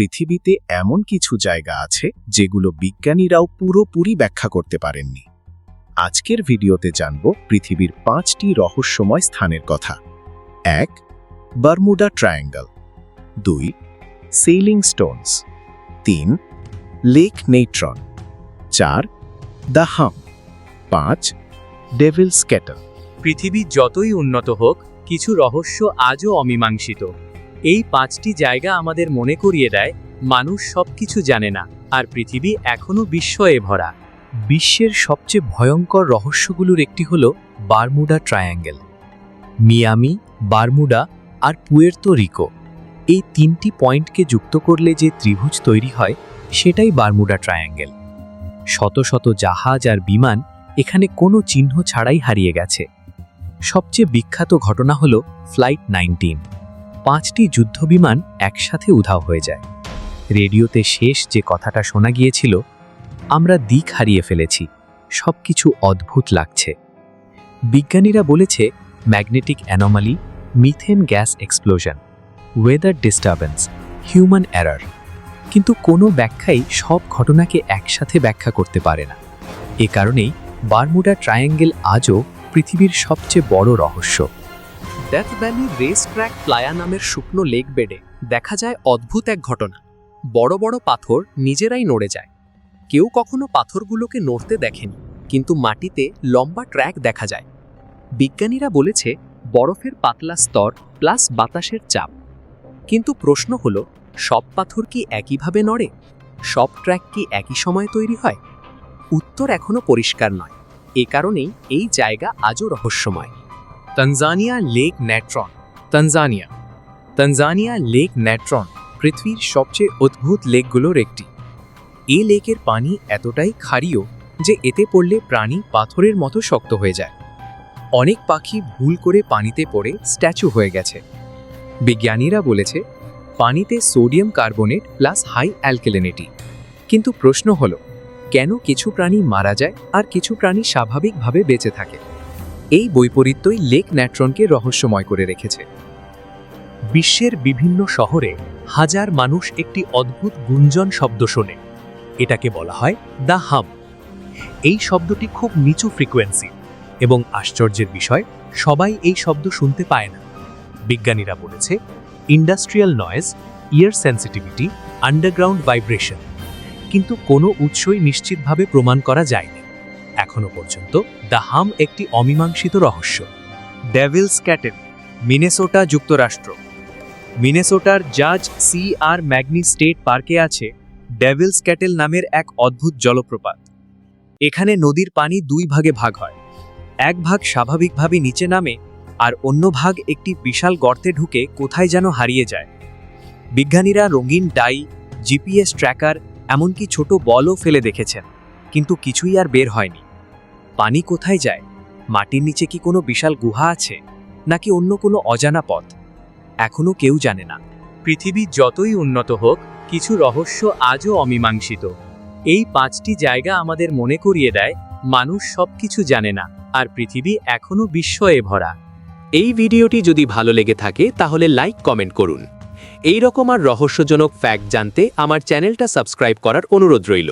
পৃথিবীতে এমন কিছু জায়গা আছে যেগুলো বিজ্ঞানীরাও পুরোপুরি ব্যাখ্যা করতে পারেননি। আজকের ভিডিওতে জানব পৃথিবীর পাঁচটি রহস্যময় স্থানের কথা। এক, বারমুডা ট্রায়াঙ্গল। দুই, সেইলিং স্টোনস। তিন, লেক নেইট্রন। চার, দ্য হাম। পাঁচ ডেভিল স্ক্যাটল পৃথিবী যতই উন্নত হোক, কিছু রহস্য আজও অমীমাংসিত। এই পাঁচটি জায়গা আমাদের মনে করিয়ে দেয়, মানুষ সবকিছু জানে না, আর পৃথিবী এখনও বিস্ময়ে ভরা। বিশ্বের সবচেয়ে ভয়ঙ্কর রহস্যগুলোর একটি হল বারমুডা ট্রায়াঙ্গেল। মিয়ামি, বারমুডা আর পুয়ের্তো রিকো। এই তিনটি পয়েন্টকে যুক্ত করলে যে ত্রিভুজ তৈরি হয়, সেটাই বারমুডা ট্রায়াঙ্গেল। শত শত জাহাজ আর বিমান এখানে কোনো চিহ্ন ছাড়াই হারিয়ে গেছে। সবচেয়ে বিখ্যাত ঘটনা হল ফ্লাইট নাইনটিন। পাঁচটি যুদ্ধবিমান একসাথে উধাও হয়ে যায়। রেডিওতে শেষ যে কথাটা শোনা গিয়েছিল, আমরা দিক হারিয়ে ফেলেছি সব কিছু অদ্ভুত লাগছে। বিজ্ঞানীরা বলেছে, magnetic anomaly, methane gas explosion weather disturbance human error কিন্তু কোনো ব্যাখ্যাই সব ঘটনাকে একসাথে ব্যাখ্যা করতে পারে না। এ কারণেই বারমুডা ট্রায়াঙ্গেল আজও পৃথিবীর সবচেয়ে বড় রহস্য। Death Valley Racetrack Playa নামের শুকনো লেক বেডে দেখা যায় অদ্ভুত এক ঘটনা। বড় বড় পাথর নিজেরাই নড়ে যায়। কেউ কখনো পাথরগুলোকে নড়তে দেখেনি, কিন্তু মাটিতে লম্বা ট্র্যাক দেখা যায়। বিজ্ঞানীরা বলেছে, বরফের পাতলা স্তর প্লাস বাতাসের চাপ। কিন্তু প্রশ্ন হল, সব পাথর কি একইভাবে নড়ে? সব ট্র্যাক কি একই সময়ে তৈরি হয়? উত্তর এখনও পরিষ্কার নয়। এ কারণেই এই জায়গা আজও রহস্যময়। Tanzania Lake Natron Tanzania Tanzania Lake Natron পৃথিবীর সবচেয়ে অদ্ভুত লেকগুলোর একটি। এ লেকের পানি এতটাই ক্ষারীয় যে এতে পড়লে প্রাণী পাথরের মতো শক্ত হয়ে যায়। অনেক পাখি ভুল করে পানিতে পড়ে স্ট্যাচু হয়ে গেছে। বিজ্ঞানীরা বলেছে, পানিতে sodium carbonate plus high alkalinity. কিন্তু প্রশ্ন হলো, কেন কিছু প্রাণী মারা যায় আর কিছু প্রাণী স্বাভাবিকভাবে বেঁচে থাকে? এই বৈপরীত্যই লেক ন্যাট্রনকে রহস্যময় করে রেখেছে। বিশ্বের বিভিন্ন শহরে হাজার মানুষ একটি অদ্ভুত গুঞ্জন শব্দ শোনে। এটাকে বলা হয় দ্য হাম। এই শব্দটি খুব নিচু ফ্রিকোয়েন্সি এবং আশ্চর্যের বিষয়, সবাই এই শব্দ শুনতে পায় না। বিজ্ঞানীরা বলেছে, industrial noise, ear sensitivity, underground vibration. কিন্তু কোনো উৎসই নিশ্চিতভাবে প্রমাণ করা যায়নি। এখনও পর্যন্ত দ্য হাম একটি অমীমাংসিত রহস্য। ডেভিল স্ক্যাটেল মিনেসোটা যুক্তরাষ্ট্র। মিনেসোটার জাজ সি আর ম্যাগনি স্টেট পার্কে আছে ডেভিল ক্যাটেল নামের এক অদ্ভুত জলপ্রপাত। এখানে নদীর পানি দুই ভাগে ভাগ হয়। এক ভাগ স্বাভাবিকভাবে নিচে নামে আর অন্য ভাগ একটি বিশাল গর্তে ঢুকে কোথায় যেন হারিয়ে যায়। বিজ্ঞানীরা রঙিন ডাই, জিপিএস ট্র্যাকার, এমনকি ছোট বলও ফেলে দেখেছেন, কিন্তু কিছুই আর বের হয়নি। পানি কোথায় যায়? মাটির নিচে কি কোনো বিশাল গুহা আছে? নাকি অন্য কোনো অজানা পথ? এখনও কেউ জানে না। পৃথিবী যতই উন্নত হোক, কিছু রহস্য আজও অমীমাংসিত। এই পাঁচটি জায়গা আমাদের মনে করিয়ে দেয়, মানুষ সবকিছু জানে না, আর পৃথিবী এখনও বিস্ময়ে ভরা। এই ভিডিওটি যদি ভালো লেগে থাকে, তাহলে লাইক, কমেন্ট করুন। এই রকম আর রহস্যজনক ফ্যাক্ট জানতে আমার চ্যানেলটা সাবস্ক্রাইব করার অনুরোধ রইল।